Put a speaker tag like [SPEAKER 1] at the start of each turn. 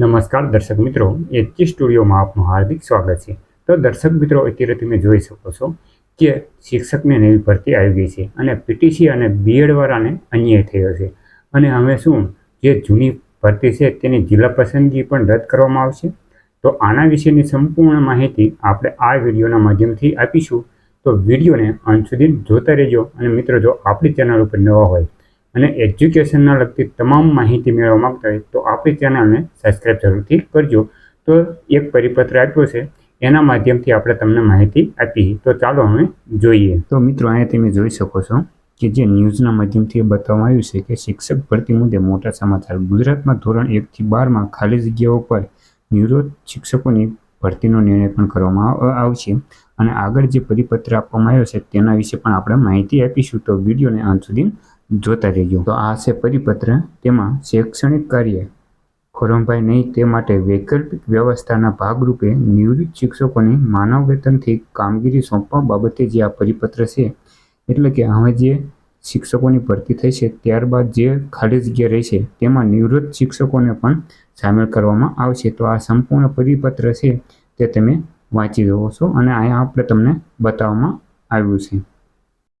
[SPEAKER 1] નમસ્કાર દર્શક મિત્રો એચજી સ્ટુડિયોમાં આપનું હાર્દિક સ્વાગત છે. તો દર્શક મિત્રો, અત્યારે તમે જોઈ શકો છો કે શિક્ષકને નવી ભરતી આવી ગઈ છે અને પીટીસી અને બીએડવાળાને અન્યાય થયો છે. અને હવે શું, જે જૂની ભરતી છે તેની જિલ્લા પસંદગી પણ રદ કરવામાં આવશે? તો આના વિશેની સંપૂર્ણ માહિતી આપણે આ વિડીયોના માધ્યમથી આપીશું. તો વિડીયોને અંત સુધી જોતા રહેજો અને મિત્રો, જો આપણી ચેનલ ઉપર નવા હોય અને એજ્યુકેશનના લગતી તમામ માહિતી મેળવવા માગતા હોય તો આપણી ચેનલને સબસ્ક્રાઈબ જરૂરથી કરજો. તો એક પરિપત્ર આપ્યો છે, એના માધ્યમથી આપણે તમને માહિતી આપી તો ચાલો અમે જોઈએ. તો મિત્રો, અહીંયા તમે જોઈ શકો છો કે જે ન્યૂઝના માધ્યમથી બતાવવામાં આવ્યું છે કે શિક્ષક ભરતી મુદ્દે મોટા સમાચાર ગુજરાતમાં ધોરણ એકથી બારમાં ખાલી જગ્યાઓ પર નિવૃત્ત શિક્ષકોની ભરતીનો નિર્ણય પણ કરવામાં આવશે. અને આગળ જે પરિપત્ર આપવામાં આવ્યો છે, તેના વિશે પણ આપણે માહિતી આપીશું. તો વિડીયોને અંત સુધી જોતા રહેજો. તો આ છે પરિપત્ર. તેમાં શૈક્ષણિક કાર્ય ખોરમભાઈ નહીં, તે માટે વૈકલ્પિક વ્યવસ્થાના ભાગરૂપે નિવૃત્ત શિક્ષકોની માનવ વેતનથી કામગીરી સોંપવા બાબતે જે આ પરિપત્ર છે, એટલે કે હવે જે શિક્ષકોની ભરતી થઈ છે, ત્યારબાદ જે ખાલી જગ્યા રહેશે તેમાં નિવૃત્ત શિક્ષકોને પણ સામેલ કરવામાં આવશે. તો આ સંપૂર્ણ પરિપત્ર છે તે તમે વાંચી જુઓ છો અને અહીંયા આપણે તમને બતાવવામાં આવ્યું છે.